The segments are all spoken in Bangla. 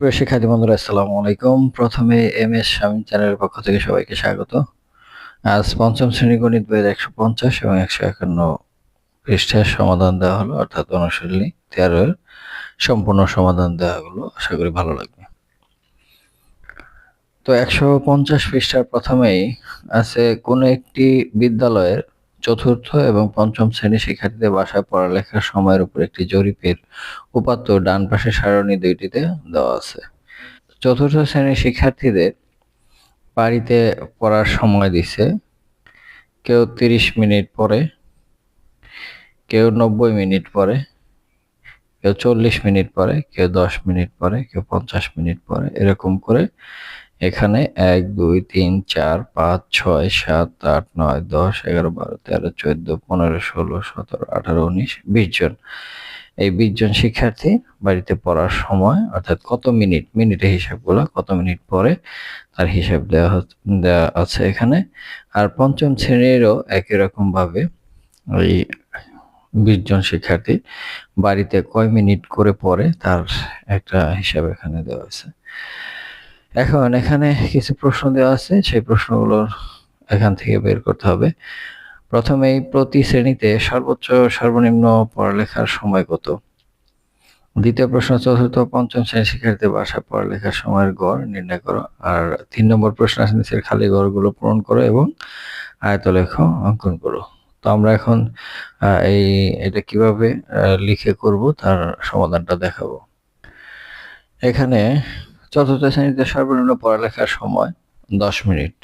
প্রিয় শিক্ষার্থী বন্ধুরা, আসসালামু আলাইকুম। প্রথমে এম এস স্বামী চ্যানেলের পক্ষ থেকে সবাইকে স্বাগত। আজ পঞ্চম শ্রেণি গণিত বইয়ের একশো পঞ্চাশ এবং একশো একান্ন পৃষ্ঠার সমাধান দেওয়া হলো, অর্থাৎ অনুশীলনী তেরোর সম্পূর্ণ সমাধান দেওয়া হলো। আশা করি ভালো লাগবে। তো একশো পঞ্চাশ পৃষ্ঠার প্রথমেই আছে কোনো একটি বিদ্যালয়ের চতুর্থ এবং পঞ্চম শ্রেণি শিক্ষার্থীদের বাসায় পড়ালেখার সময়ের উপর একটি জরিপের উপাত্ত ডান পাশে সারণী দুইটিতে দেওয়া আছে। চতুর্থ শ্রেণির শিক্ষার্থীদের বাড়িতে পড়ার সময় দিছে। কেউ তিরিশ মিনিট পরে কেউ নব্বই মিনিট পরে কেউ চল্লিশ মিনিট পরে কেউ দশ মিনিট পরে কেউ পঞ্চাশ মিনিট পরে এরকম করে এখানে এক, দুই, তিন, চার, পাঁচ, ছয়, সাত, আট, নয়, দশ, এগারো, বারো, তেরো, চোদ্দ, পনেরো, ষোলো, সতেরো, আঠারো, উনিশ, বিশ জন। এই বিশ জন শিক্ষার্থী বাড়িতে পড়ার সময়, অর্থাৎ কত মিনিট, মিনিটের হিসাবগুলো, কত মিনিট পরে তার হিসাব দেওয়া দেওয়া আছে এখানে। আর পঞ্চম শ্রেণীরও একই রকমভাবে ওই বিশ জন শিক্ষার্থী বাড়িতে কয় মিনিট করে পড়ে তার একটা হিসাব এখানে দেওয়া আছে। এখন এখানে কিছু প্রশ্ন দেওয়া আছে, সেই প্রশ্নগুলোর এখান থেকে বের করতে হবে। প্রথমেই, প্রতি শ্রেণীতে সর্বোচ্চ সর্বনিম্ন পড়ালেখার সময় কত? দ্বিতীয় প্রশ্ন, চতুর্থ পঞ্চম শ্রেণির শিক্ষার্থীদের বাসা পড়ালেখার সময়ের গড় নির্ণয় করো। আর তিন নম্বর প্রশ্ন আছে, নিচের খালি গড়গুলো পূরণ করো এবং আয়তলেখ অঙ্কন করো। তো আমরা এখন এই, এটা কীভাবে লিখে করব, তার সমাধানটা দেখাবো। এখানে চতুর্থ শ্রেণীতে সর্বনিম্ন পড়ালেখার সময় দশ মিনিট।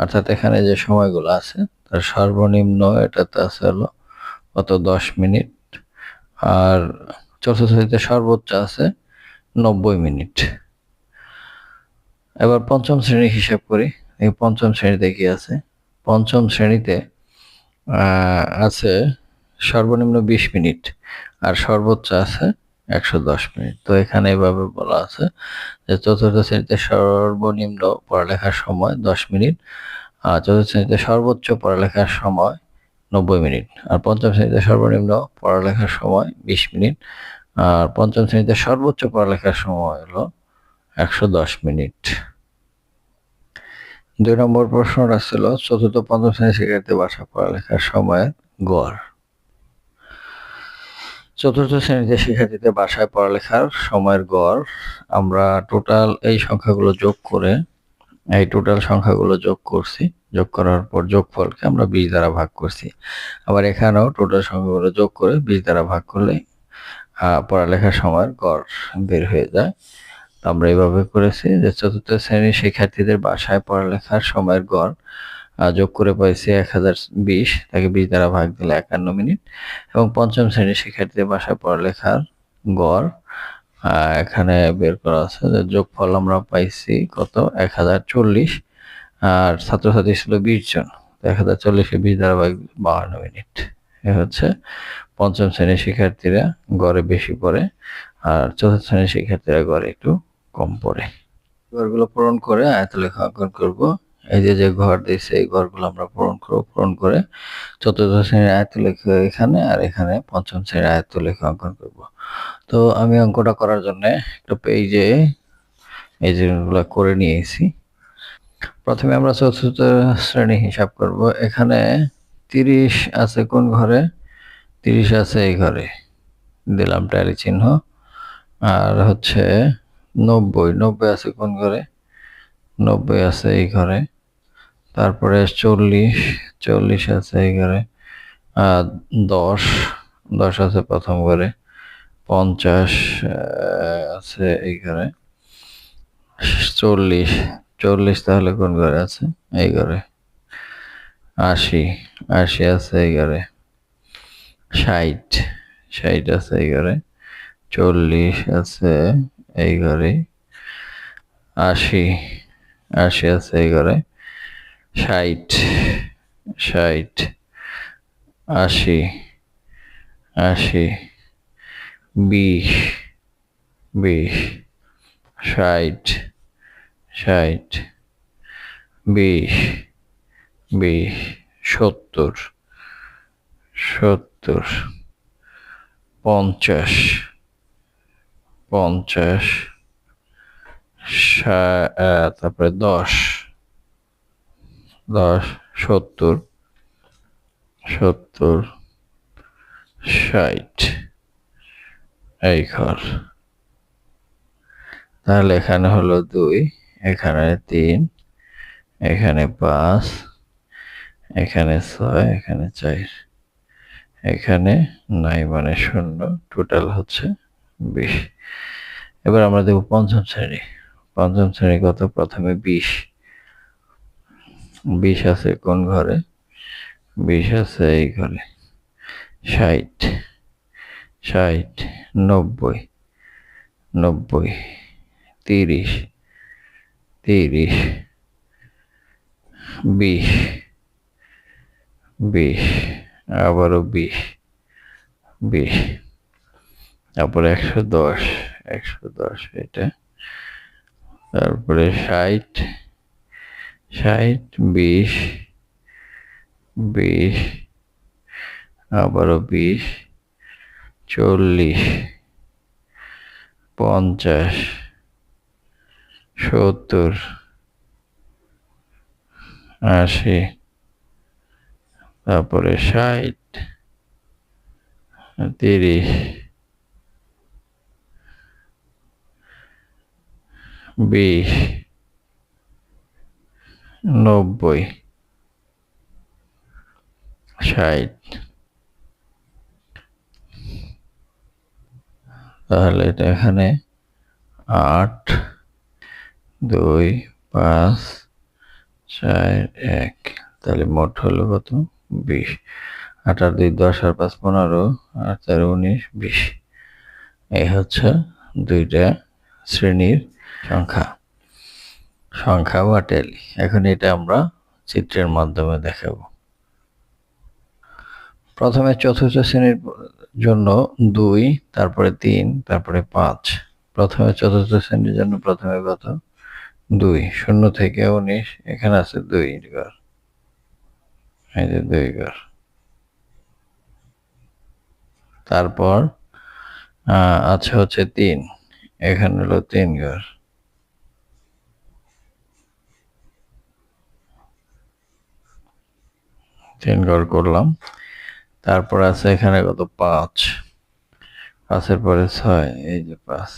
অর্থাৎ এখানে যে সময়গুলো আছে, তার সর্বনিম্ন এটাতে আছে হলো কত? দশ মিনিট। আর চতুর্থ শ্রেণীতে সর্বোচ্চ আছে নব্বই মিনিট। এবার পঞ্চম শ্রেণি হিসাব করি। এই পঞ্চম শ্রেণীতে কি আছে? পঞ্চম শ্রেণীতে আছে সর্বনিম্ন বিশ মিনিট। আর সর্বোচ্চ আছে একশো দশ মিনিট। তো এখানে এভাবে বলা আছে যে চতুর্থ শ্রেণীতে সর্বনিম্ন পড়ালেখার সময় দশ মিনিট, আর চতুর্থ শ্রেণীতে সর্বোচ্চ পড়ালেখার সময় নব্বই মিনিট, আর পঞ্চম শ্রেণীতে সর্বনিম্ন পড়ালেখার সময় বিশ মিনিট, আর পঞ্চম শ্রেণীতে সর্বোচ্চ পড়ালেখার সময় হলো একশো দশ মিনিট। দুই নম্বর প্রশ্নটা ছিল, চতুর্থ পঞ্চম শ্রেণির শিক্ষার্থী বাসা পড়ালেখার সময় গড়। চতুর্থ শ্রেণীতে শিক্ষার্থীদের বাসায় পড়ালেখার সময়ের গড়, আমরা টোটাল এই সংখ্যাগুলো যোগ করে, এই টোটাল সংখ্যাগুলো যোগ করছি, যোগ করার পর যোগফলকে আমরা বিশ দ্বারা ভাগ করছি। আবার এখানেও টোটাল সংখ্যাগুলো যোগ করে বিশ দ্বারা ভাগ করলে পড়ালেখার সময়ের গড় বের হয়ে যায়। আমরা এইভাবে করেছি যে চতুর্থ শ্রেণির শিক্ষার্থীদের বাসায় পড়ালেখার সময়ের গড় যোগ করে পাইছি এক হাজার বিশ, তাকে বিশ দ্বারা ভাগ দিলে একান্ন মিনিট। এবং পঞ্চম শ্রেণির শিক্ষার্থীদের বাসায় পড়ালেখার গড় এখানে বের করা আছে যোগফল আমরা পাইছি কত? এক হাজার চল্লিশ। আর ছাত্রছাত্রী ছিল বিশ জন। এক হাজার চল্লিশে বিশ ভাগ বাহান্ন মিনিট। এ হচ্ছে পঞ্চম শ্রেণির শিক্ষার্থীরা গড়ে বেশি পড়ে, আর চতুর্থ শ্রেণির শিক্ষার্থীরা গড়ে একটু কম পড়ে। ঘরগুলো পূরণ করে আয়তলেখা অঙ্কন করব। এই যে যে ঘর দিয়েছে, এই ঘরগুলো আমরা পূরণ করব, পূরণ করে চতুর্থ শ্রেণির আয়ত্ত আয়তলেখা এখানে আর এখানে পঞ্চম শ্রেণির আয়ত্ত আয়তলেখা অঙ্কন করব। তো আমি অঙ্কটা করার জন্য একটা পেজে এই যেগুলো করে নিয়েছি। প্রথমে আমরা চতুর্থ শ্রেণি হিসাব করব। এখানে তিরিশ আছে কোন ঘরে? তিরিশ আছে এই ঘরে। দিলাম ট্যালি চিহ্ন। আর হচ্ছে নব্বই নব্বই আছে কোন ঘরে? নব্বই আছে এই ঘরে। তারপরে চল্লিশ চল্লিশ আছে ঘরে দশ দশ আছে প্রথম ঘরে। পঞ্চাশ আছে এই ঘরে চল্লিশ চল্লিশ তাহলে কোন ঘরে আছে? এই ঘরে। আশি আশি আছে এই ঘরে। ষাট ষাট আছে এই ঘরে। চল্লিশ আছে এই ঘরে। আশি আশি আছে এই ঘরে। ষাট ষাট, আশি আশি, বিশ বিশ, ষাট ষাট, বিশ বিশ, সত্তর সত্তর, পঞ্চাশ পঞ্চাশ তারপরে দশ দশ, সত্তর সত্তর, ষাট। এই ঘর। তাহলে এখানে হলো দুই, এখানে তিন, এখানে পাঁচ, এখানে ছয়, এখানে চার। এখানে নাই মানে শূন্য টোটাল হচ্ছে বিশ। এবার আমরা দেব পঞ্চম শ্রেণি। পঞ্চম শ্রেণি কত? প্রথমে বিশ। বিশ আছে কোন ঘরে? বিশ আছে এই ঘরে। ষাট। ষাট, নব্বই। নব্বই, তিরিশ। তিরিশ। বিশ। বিশ। আবারও বিশ। বিশ। তারপরে একশো দশ। একশো দশ এটা। তারপরে ষাট। ষাট বিশ বিশ আবারও বিশ চল্লিশ পঞ্চাশ সত্তর আশি তারপরে ষাট তিরিশ বিশ নব্বই। ষাট। তাহলে এটা এখানে আট, দুই, পাঁচ, চার, এক। তাহলে মোট হলো কত? বিশ। আট আর দুই, দশ আর পাঁচ, পনেরো। আর চার, উনিশ, বিশ। এই হচ্ছে দুইটা শ্রেণির সংখ্যা। সংখ্যা বা ট্যালি এখন এটা আমরা চিত্রের মাধ্যমে দেখাবো। প্রথমে চতুর্থ শ্রেণির জন্য দুই, তারপরে তিন, তারপরে পাঁচ। প্রথমে চতুর্থ শ্রেণির জন্য প্রথমে কত? দুই। শূন্য থেকে উনিশ, এখানে আছে দুই ঘর। এই যে দুই ঘর। তারপর আছে হচ্ছে তিন। এখানে হলো তিন ঘর। তিন ঘর করলাম। তারপর আছে এখানে কত? পাঁচ। পাঁচের পরে ছয়, এই যে পাঁচ।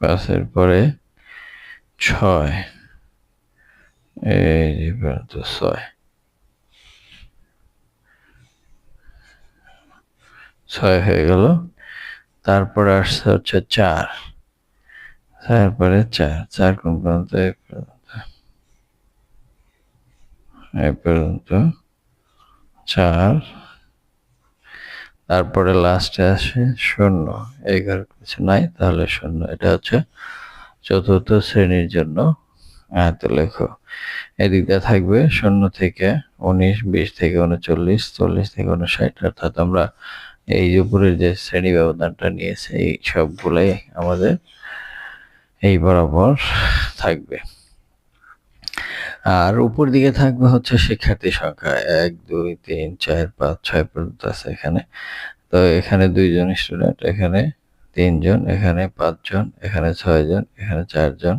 পাঁচের পরে ছয়। এই যে পর্যন্ত ছয়। ছয় হয়ে গেল। তারপরে আসছে হচ্ছে চার। চার চার। কোন পর্যন্ত পর্যন্ত চার। তারপরে লাস্টে আসে শূন্য। এই ঘর কিছু নাই, তাহলে শূন্য। এটা হচ্ছে চতুর্থ শ্রেণির জন্য আয়ত লেখো এদিকটা থাকবে শূন্য থেকে উনিশ, বিশ থেকে উনচল্লিশ, চল্লিশ থেকে উনষাট। অর্থাৎ আমরা এই উপরের যে শ্রেণি ব্যবধানটা নিয়েছে, এই সবগুলাই আমাদের এই বরাবর থাকবে। আর উপর দিকে থাকবে হচ্ছে শিক্ষার্থী সংখ্যা এক, দুই, তিন, চার, পাঁচ, ছয় পর্যন্ত আছে এখানে তো এখানে দুইজন স্টুডেন্ট এখানে তিনজন, এখানে পাঁচজন, এখানে ছয়জন, এখানে চারজন,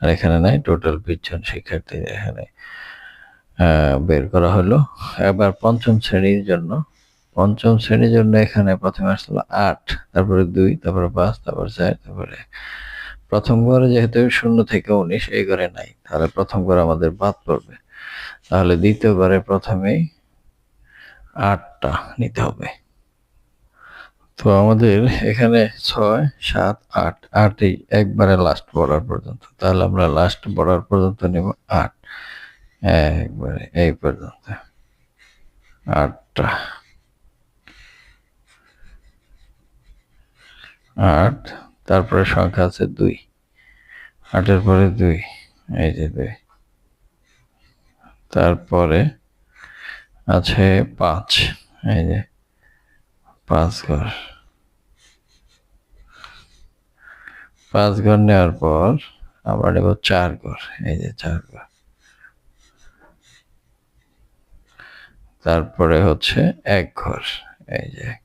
আর এখানে নাই টোটাল বিশ জন শিক্ষার্থী এখানে বের করা হলো এবার পঞ্চম শ্রেণির জন্য, পঞ্চম শ্রেণির জন্য এখানে প্রথমে আসলো আট, তারপরে দুই, তারপরে পাঁচ, তারপরে চার, তারপরে। প্রথম ঘরে যেহেতু শূন্য থেকে উনিশ, এই ঘরে নাই। তাহলে প্রথম ঘরে আমাদের বাদ পড়বে। তাহলে দ্বিতীয় ঘরে প্রথমেই আটটা নিতে হবে। তো আমাদের এখানে ছয়, সাত, আট, আটই একবারে লাস্ট বর্ডার পর্যন্ত। তাহলে আমরা লাস্ট বর্ডার পর্যন্ত নেব আট। একবারে এই পর্যন্ত। আটটা। আট তারপরে সংখ্যা আছে দুই। আটের পরে দুই, এই যে দুই। তারপরে আছে পাঁচ, এই যে পাঁচ ঘর। পাঁচ ঘর নেওয়ার পর আমরা নেব চার ঘর, এই যে চার ঘর। তারপরে হচ্ছে এক ঘর, এই যে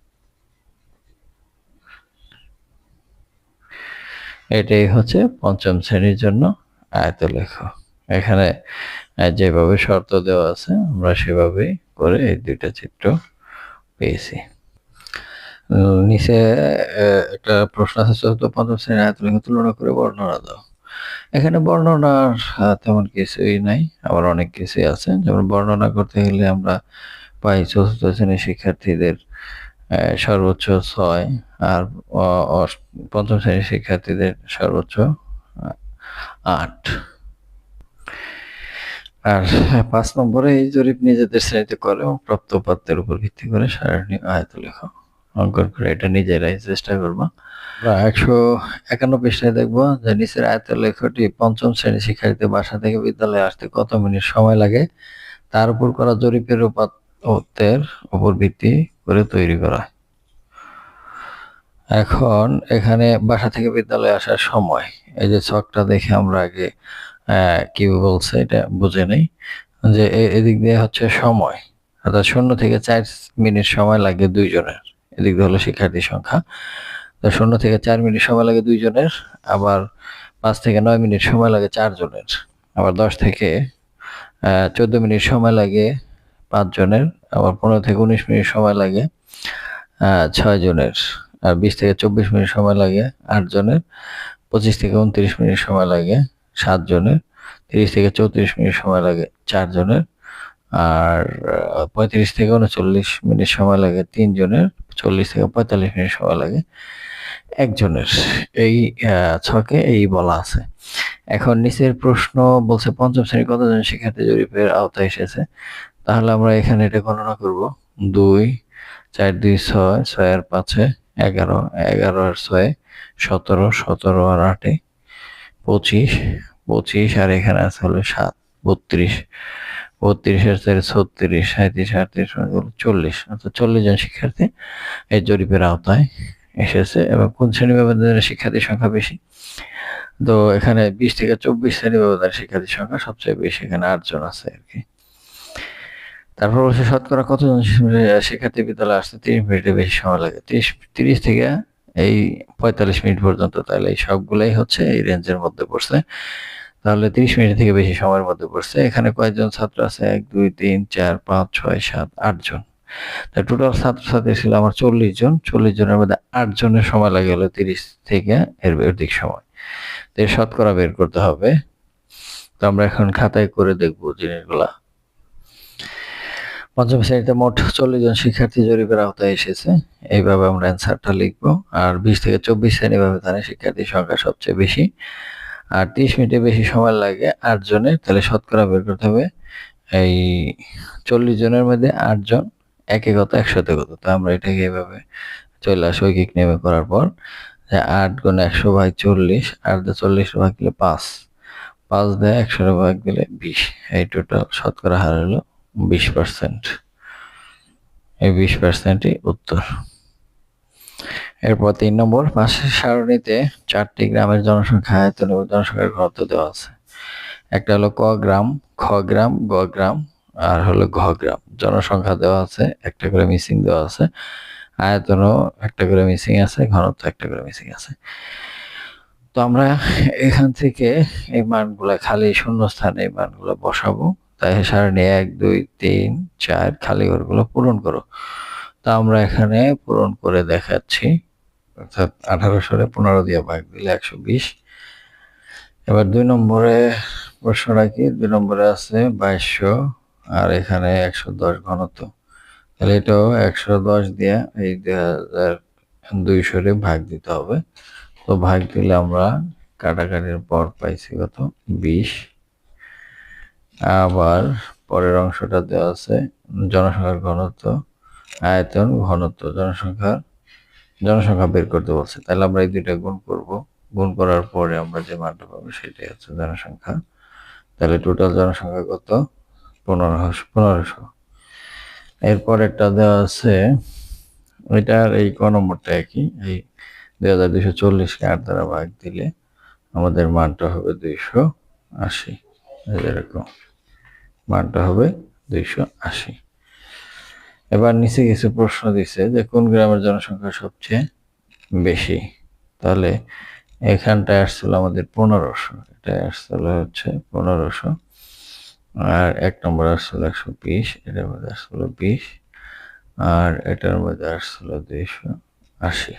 এটাই হচ্ছে পঞ্চম শ্রেণির জন্য আয়ত আয়তলেখ। এখানে যেভাবে শর্ত দেওয়া আছে, আমরা সেভাবেই করে এই দুইটা চিত্র পেয়েছি। নিচে একটা প্রশ্ন আছে, চতুর্থ, পঞ্চম শ্রেণির আয়ত আয়তলেখ তুলনা করে বর্ণনা দাও। এখানে বর্ণনার তেমন কিছুই নাই, আবার অনেক কিছুই আছে। যেমন বর্ণনা করতে গেলে আমরা পাই চতুর্থ শ্রেণির শিক্ষার্থীদের সর্বোচ্চ ছয় আর পঞ্চম শ্রেণির শিক্ষার্থীদের সর্বোচ্চ আট। আর পাঁচ নম্বরে এই জরিপ নিজেদের শ্রেণীতে করে এবং প্রাপ্ত উপাত্তের উপর ভিত্তি করে সারণী আয়ত লেখা। অঙ্কন করে এটা নিজেরাই চেষ্টা করব। একশো একান্ন পৃষ্ঠায় দেখব যে নিচের আয়ত লেখটি পঞ্চম শ্রেণির শিক্ষার্থীদের বাসা থেকে বিদ্যালয়ে আসতে কত মিনিট সময় লাগে? তার উপর করা জরিপের উপাত্তের উপর ভিত্তি করে তৈরি করা। হয়। এখন এখানে বাসা থেকে বিদ্যালয়ে আসার সময়, এই যে ছকটা দেখে আমরা আগে কি বলছে এটা বুঝে নেই, যে এদিক দিয়ে হচ্ছে সময়, অর্থাৎ শূন্য থেকে চার মিনিট সময় লাগে দুইজনের, এদিক দিয়ে হলো শিক্ষার্থী সংখ্যা। তো শূন্য থেকে চার মিনিট সময় লাগে দুইজনের, আবার পাঁচ থেকে নয় মিনিট সময় লাগে চারজনের, আবার দশ থেকে চোদ্দ মিনিট সময় লাগে পাঁচজনের, আবার পনেরো থেকে উনিশ মিনিট সময় লাগে ছয় জনের বিশ থেকে চব্বিশ মিনিট সময় লাগে আট জনের, পঁচিশ থেকে উনত্রিশ মিনিট সময় লাগে সাত জনের, তিরিশ থেকে চৌত্রিশ মিনিট সময় লাগে চার জনের, আর পঁয়ত্রিশ থেকে উনচল্লিশ মিনিট সময় লাগে তিন জনের, চল্লিশ থেকে পঁয়তাল্লিশ মিনিট সময় লাগে একজনের এই ছকে এই বলা আছে। এখন নিচের প্রশ্ন বলছে পঞ্চম শ্রেণি কতজন শিক্ষার্থী জরিপের আওতায় এসেছে? তাহলে আমরা এখানে এটা গণনা করব। দুই, চার, দুই, ছয় ছয় আর পাঁচে এগারো এগারো আর ছয়, সতেরো সতেরো আর আটে, পঁচিশ পঁচিশ আর এখানে আছে হলো সাত, বত্রিশ বত্রিশ আর চারে ছত্রিশ সাঁত্রিশ আটত্রিশ চল্লিশ, অর্থাৎ চল্লিশ জন শিক্ষার্থী এই জরিপের আওতায় এসেছে এবং কোন শ্রেণি ব্যবধানের শিক্ষার্থীর সংখ্যা বেশি? তো এখানে বিশ থেকে চব্বিশ শ্রেণি ব্যবধানের শিক্ষার্থীর সংখ্যা সবচেয়ে বেশি, এখানে আটজন আছে আর কি। তারপর বলছে শতকরা কতজন শিক্ষার্থী বিদ্যালয়ে আসতে তিরিশ মিনিটের বেশি সময় লাগে। তিরিশ তিরিশ থেকে এই পঁয়তাল্লিশ মিনিট পর্যন্ত তাহলে এই সবগুলাই হচ্ছে এই রেঞ্জের মধ্যে পড়ছে। তাহলে তিরিশ মিনিট থেকে বেশি সময়ের মধ্যে পড়ছে। এখানে কয়েকজন ছাত্র আছে, এক, দুই, তিন, চার, পাঁচ, ছয়, সাত, আট জন। তাই টোটাল ছাত্রছাত্রী ছিল আমার চল্লিশ জন। চল্লিশ জনের মধ্যে আট জনের সময় লাগে হলো তিরিশ থেকে এর অধিক সময়। তো এর শতকরা বের করতে হবে। তো আমরা এখন খাতায় করে দেখব জিনিসগুলা। পঞ্চম শ্রেণীতে মোট চল্লিশ জন শিক্ষার্থী জরিপের আওতায় এসেছে। এইভাবে আমরা অ্যান্সারটা লিখব। আর বিশ থেকে চব্বিশ শ্রেণি ব্যবধানে শিক্ষার্থীর সংখ্যা সবচেয়ে বেশি। আর তিরিশ মিনিটে বেশি সময় লাগে আট জনের, তাহলে শতকরা বের করতে হবে এই চল্লিশ জনের মধ্যে আটজন একে কত? একশোতে কত? তো আমরা এটাকে এভাবে চলে আসি ঐকিক নেমে করার পর। যে আট গুণ একশো ভাগ চল্লিশ, আট দিয়ে চল্লিশ ভাগ দিলে পাঁচ। পাঁচ দিয়ে একশো ভাগ দিলে বিশ। এই টোটাল শতকরা হার হলো বিশ পার্সেন্ট এই বিশ পার্সেন্টই উত্তর। এরপর তিন নম্বর পাশের সারণীতে চারটি গ্রামের জনসংখ্যা আয়তন এবং জনসংখ্যার ঘনত্ব দেওয়া আছে। একটা হলো ক গ্রাম, খ গ্রাম, গ গ্রাম, আর হলো ঘ গ্রাম। জনসংখ্যা দেওয়া আছে, একটা করে মিসিং দেওয়া আছে। আয়তনও একটা করে মিসিং আছে, ঘনত্ব একটা করে মিসিং আছে। তো আমরা এখান থেকে এই মানগুলা খালি শূন্য স্থানে এই মানগুলো বসাবো। তাই সারণী এক, দুই, তিন, চার, খালি ঘরগুলো পূরণ করো। তা আমরা এখানে পূরণ করে দেখাচ্ছি। অর্থাৎ আঠারোশোরে পনেরো দিয়ে ভাগ দিলে একশো বিশ। এবার দুই নম্বরে প্রশ্নটা কি দুই নম্বরে আছে বাইশশো আর এখানে একশো দশ ঘনত্ব। তাহলে এটাও একশো দশ দিয়ে এই দুই হাজার দুইশোরে ভাগ দিতে হবে। তো ভাগ দিলে আমরা কাটাকাটির পর পাইছি কত? বিশ। আবার পরের অংশটা দেওয়া আছে জনসংখ্যার ঘনত্ব, আয়তন, ঘনত্ব, জনসংখ্যার, জনসংখ্যা বের করতে বলছে। তাহলে আমরা এই দুইটা গুণ করব। গুণ করার পরে আমরা যে মানটা পাবো সেটাই হচ্ছে জনসংখ্যা। তাহলে টোটাল জনসংখ্যা কত? পনেরোশো পনেরোশো। এরপর একটা দেওয়া আছে ওইটার এই ক নম্বরটা একই। এই দুই হাজার দুশো চল্লিশকে আট দ্বারা ভাগ দিলে আমাদের মানটা হবে দুইশো আশি। এরকম। মানটা হবে দুইশো আশি। এবার নিচে কিছু প্রশ্ন দিছে যে, কোন গ্রামের জনসংখ্যা সবচেয়ে বেশি? তাহলে এখানটায় আসছিল আমাদের পনেরোশো এটা আসছিল হচ্ছে পনেরোশো। আর এক নম্বর আসছিল একশো বিশ, এটার মধ্যে আসছিল বিশ, আর এটার মধ্যে আসছিল দুইশো আশি।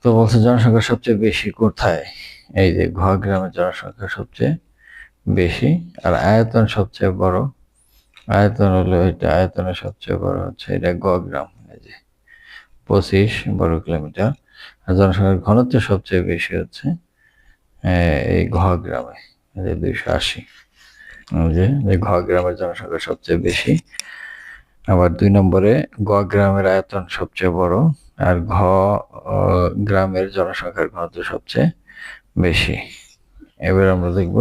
তো বলছে জনসংখ্যা সবচেয়ে বেশি কোথায়? এই যে ঘ গ্রামের জনসংখ্যা সবচেয়ে বেশি। আর আয়তন সবচেয়ে বড়, আয়তন হলো এটা, আয়তনের সবচেয়ে বড় হচ্ছে এটা গ গ্রাম এই যে পঁচিশ বর্গ কিলোমিটার। আর জনসংখ্যার ঘনত্ব সবচেয়ে বেশি হচ্ছে এই ঘ গ্রামে যে দুইশো আশি। যে ঘ গ্রামের জনসংখ্যা সবচেয়ে বেশি। আবার দুই নম্বরে গ গ্রামের আয়তন সবচেয়ে বড়, আর ঘ গ্রামের জনসংখ্যার ঘনত্ব সবচেয়ে বেশি। এবার আমরা দেখব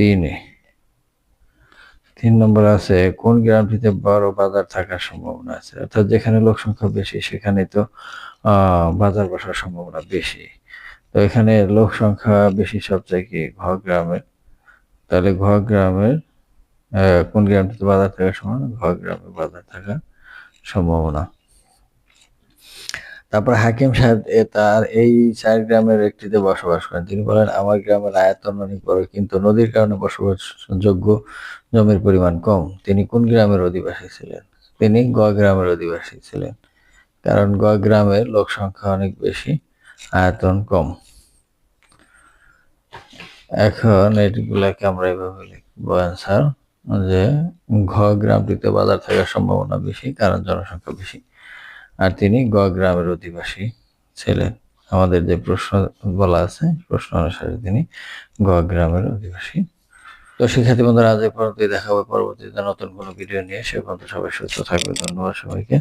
তিনে তিন নম্বর আছে, কোন গ্রামটিতে বড় বাজার থাকার সম্ভাবনা আছে? অর্থাৎ যেখানে লোক সংখ্যা বেশি, সেখানে তো বাজার বসার সম্ভাবনা বেশি। তো এখানে লোক সংখ্যা বেশি সবচেয়ে কি ঘ গ্রামের তাহলে ঘ গ্রামের কোন গ্রামটিতে বাজার থাকার সম্ভাবনা? ঘ গ্রামে বাজার থাকার সম্ভাবনা। তারপর হাকিম সাহেব তার এই চার গ্রামের একটিতে বসবাস করেন। তিনি বলেন, আমার গ্রামের আয়তন অনেক বড় কিন্তু নদীর কারণে বসবাসযোগ্য জমির পরিমাণ কম। তিনি কোন গ্রামের অধিবাসী ছিলেন? তিনি গ গ্রামের অধিবাসী ছিলেন, কারণ গ গ্রামের লোক সংখ্যা অনেক বেশি, আয়তন কম। এখন এটিগুলাকে আমরা এভাবে লিখব অ্যান্সার যে, ঘ গ্রামটিতে বাজার থাকার সম্ভাবনা বেশি, কারণ জনসংখ্যা বেশি। আর তিনি গ গ্রামের অধিবাসী ছিলেন। আমাদের যে প্রশ্ন বলা আছে, প্রশ্ন অনুসারে তিনি গ গ্রামের অধিবাসী। তো শিক্ষার্থী বন্ধুরা, আজ এই পর্যন্তই। পরবর্তীতে নতুন কোনো ভিডিও নিয়ে। সে পর্যন্ত সবাই সুস্থ থাকবে ধন্যবাদ সবাইকে।